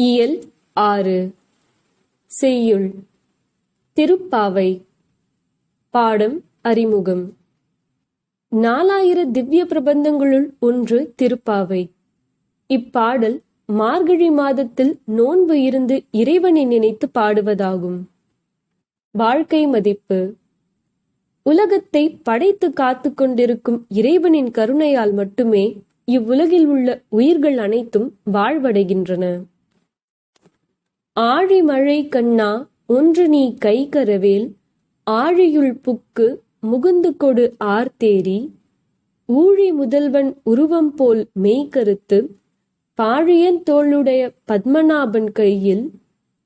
இயல் ஆறு. செய்யுள். திருப்பாவை. பாடம் அறிமுகம். நாலாயிர திவ்ய பிரபந்தங்களுள் ஒன்று திருப்பாவை. இப்பாடல் மார்கழி மாதத்தில் நோன்பு இருந்து இறைவனை நினைத்து பாடுவதாகும். வாழ்க்கை மதிப்பு. உலகத்தை படைத்து காத்து கொண்டிருக்கும் இறைவனின் கருணையால் மட்டுமே இவ்வுலகில் உள்ள உயிர்கள் அனைத்தும் வாழ்வடைகின்றன. ஆழி மழை கண்ணா ஒன்று நீ கை கரவேல். ஆழியுள் புக்கு முகுந்து கொடு ஆர்த்தேரி ஊழி முதல்வன் உருவம் போல் மெய்கருத்து பாழியன் தோளுடைய பத்மநாபன் கையில்.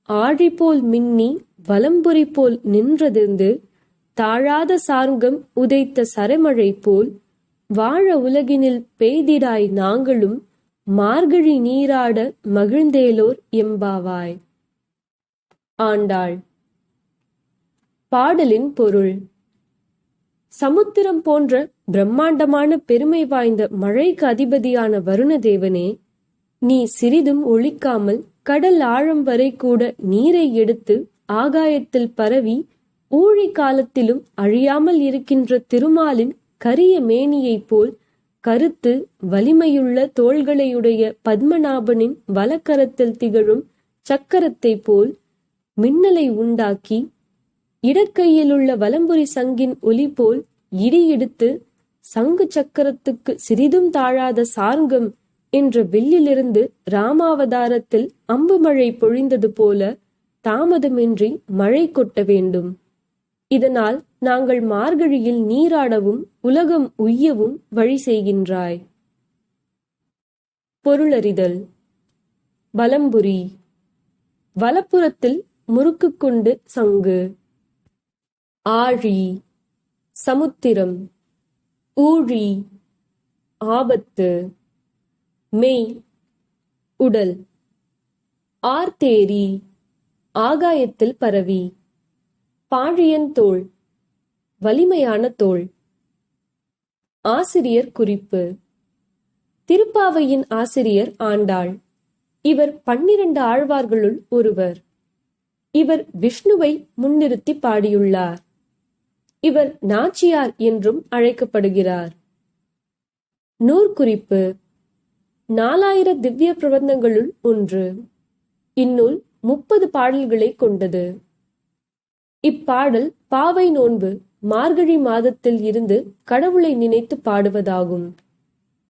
ஆழி போல் மின்னி வலம்புரி போல் நின்றதிருந்து தாழாத சார்கம் உதைத்த சரமழை போல். வாழ உலகினில் பெய்திடாய் நாங்களும். மார்கழி நீராட மகிழ்ந்தேலோர் எம்பாவாய். ஆண்டாள். பாடலின் பொருள். சமுத்திரம் போன்ற பிரம்மாண்டமான பெருமை வாய்ந்த மழைக்கு அதிபதியான வருணதேவனே நீ சிறிதும் ஒழிக்காமல் கடல் ஆழம் வரை கூட நீரை எடுத்து ஆகாயத்தில் பரவி ஊழி காலத்திலும் அழியாமல் இருக்கின்ற திருமாலின் கரிய மேனியைப் போல் கருத்து வலிமையுள்ள தோள்களையுடைய பத்மநாபனின் வலக்கரத்தில் திகழும் சக்கரத்தைப் போல் மின்னலை உண்டாக்கி இடக்கையிலுள்ள வலம்புரி சங்கின் ஒலி போல் இடி எடுத்து சங்கு சக்கரத்துக்கு சிறிதும் தாழாத சார்கம் என்ற வில்லிலிருந்து ராமாவதாரத்தில் அம்பு மழை பொழிந்தது போல தாமதமின்றி மழை கொட்ட வேண்டும். இதனால் நாங்கள் மார்கழியில் நீராடவும் உலகம் உய்யவும் வழி செய்கின்றாய். பொருளறிதல். வலம்புரி. வலப்புறத்தில் முறுக்கு குண்டு சங்கு ஆழி சமுத்திரம் ஊழி ஆபத்து மெய் உடல் ஆர்த்தேரி ஆகாயத்தில் பரவி பாழியன் தோல் வலிமையான தோல் ஆசிரியர் குறிப்பு திருப்பாவையின் ஆசிரியர் ஆண்டாள் இவர் பன்னிரண்டு ஆழ்வார்களுள் ஒருவர். இவர் விஷ்ணுவை முன்னிறுத்தி பாடியுள்ளார். இவர் நாச்சியார் என்றும் அழைக்கப்படுகிறார். நூற்குறிப்பு. நாலாயிர திவ்ய பிரபந்தங்களுள் ஒன்று. இந்நூல் முப்பது பாடல்களை கொண்டது. இப்பாடல் பாவை நோன்பு மார்கழி மாதத்தில் இருந்து கடவுளை நினைத்து பாடுவதாகும்.